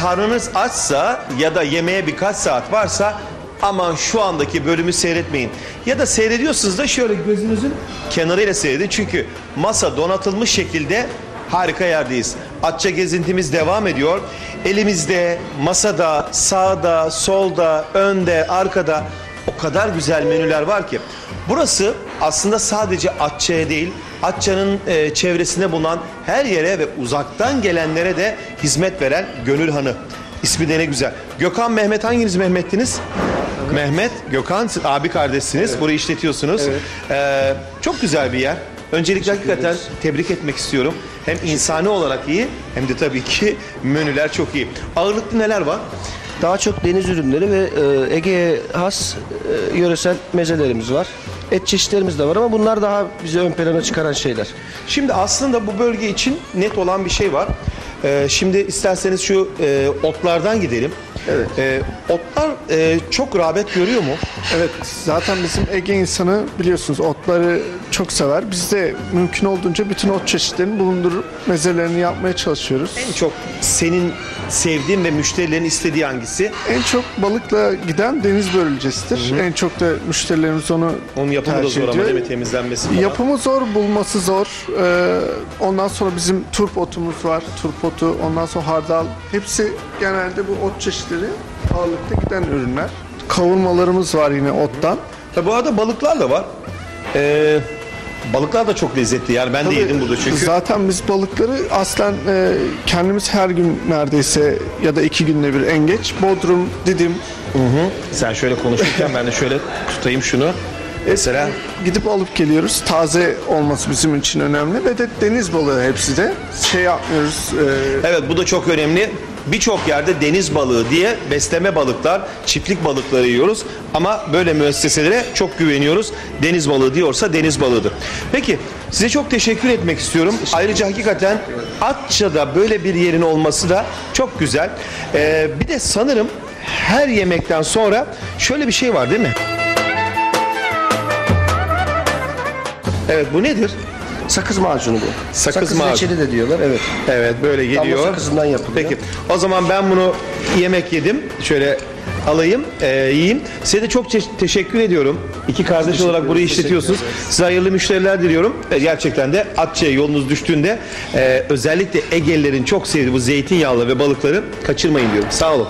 Karnınız açsa ya da yemeğe birkaç saat varsa aman şu andaki bölümü seyretmeyin. Ya da seyrediyorsunuz da şöyle gözünüzün kenarıyla seyredin. Çünkü masa donatılmış şekilde harika yerdeyiz. Atça gezintimiz devam ediyor. Elimizde, masada, sağda, solda, önde, arkada o kadar güzel menüler var ki. Burası aslında sadece Atça'ya değil, Atça'nın e, çevresinde bulunan her yere ve uzaktan gelenlere de hizmet veren Gönül Hanı. İsmi de ne güzel. Gökhan, Mehmet hanginiz Mehmet'tiniz? Mehmet, Gökhan abi kardeşsiniz. Burayı işletiyorsunuz. Ee, çok güzel bir yer. Öncelikle hakikaten tebrik etmek istiyorum. Hem insani olarak iyi hem de tabii ki menüler çok iyi. Ağırlıklı neler var? Daha çok deniz ürünleri ve e, Ege'ye has e, yöresel mezelerimiz var. Et çeşitlerimiz de var ama bunlar daha bizi ön plana çıkaran şeyler. Şimdi aslında bu bölge için net olan bir şey var. Ee, şimdi isterseniz şu e, otlardan gidelim. Evet. Ee, otlar e, çok rağbet görüyor mu? Evet zaten bizim Ege insanı biliyorsunuz otları çok sever. Biz de mümkün olduğunca bütün ot çeşitlerini bulundurup mezelerini yapmaya çalışıyoruz. En çok senin sevdiğin ve müşterilerin istediği hangisi? En çok balıkla giden deniz börülcesidir. En çok da müşterilerimiz onu Onun yapımı da tercih zor ama ediyor. değil mi temizlenmesi falan? Yapımı zor, bulması zor. Ee, ondan sonra bizim turp otumuz var. Turp otu, ondan sonra hardal. Hepsi genelde bu ot çeşitleri ağırlıkta giden ürünler. Kavurmalarımız var yine ottan. Tabi bu arada balıklar da var. Ee, balıklar da çok lezzetli yani ben de yedim burada çünkü. Zaten biz balıkları aslen e, kendimiz her gün neredeyse ya da iki günde bir engeç. Bodrum, Didim Sen şöyle konuşurken ben de şöyle tutayım şunu. Mesela gidip alıp geliyoruz. Taze olması bizim için önemli ve de deniz balığı hepsi de. Şey yapmıyoruz. e, evet bu da çok önemli. Birçok yerde deniz balığı diye besleme balıklar, çiftlik balıkları yiyoruz. Ama böyle müesseselere çok güveniyoruz. Deniz balığı diyorsa deniz balığıdır. Peki size çok teşekkür etmek istiyorum. Ayrıca hakikaten Atça'da böyle bir yerin olması da çok güzel. Ee, bir de sanırım her yemekten sonra şöyle bir şey var değil mi? Evet bu nedir? Sakız macunu bu. Sakız macunu. reçeli de diyorlar evet. Evet böyle geliyor. Damla sakızından yapılıyor. Peki o zaman ben bunu yemek yedim. Şöyle alayım, e, yiyeyim. Size de çok te- teşekkür ediyorum. İki kardeş olarak burayı işletiyorsunuz. Size hayırlı müşteriler diliyorum. E, gerçekten de Atça'ya yolunuz düştüğünde e, özellikle Egelilerin çok sevdiği bu zeytinyağlı ve balıkları kaçırmayın diyorum. Sağ olun.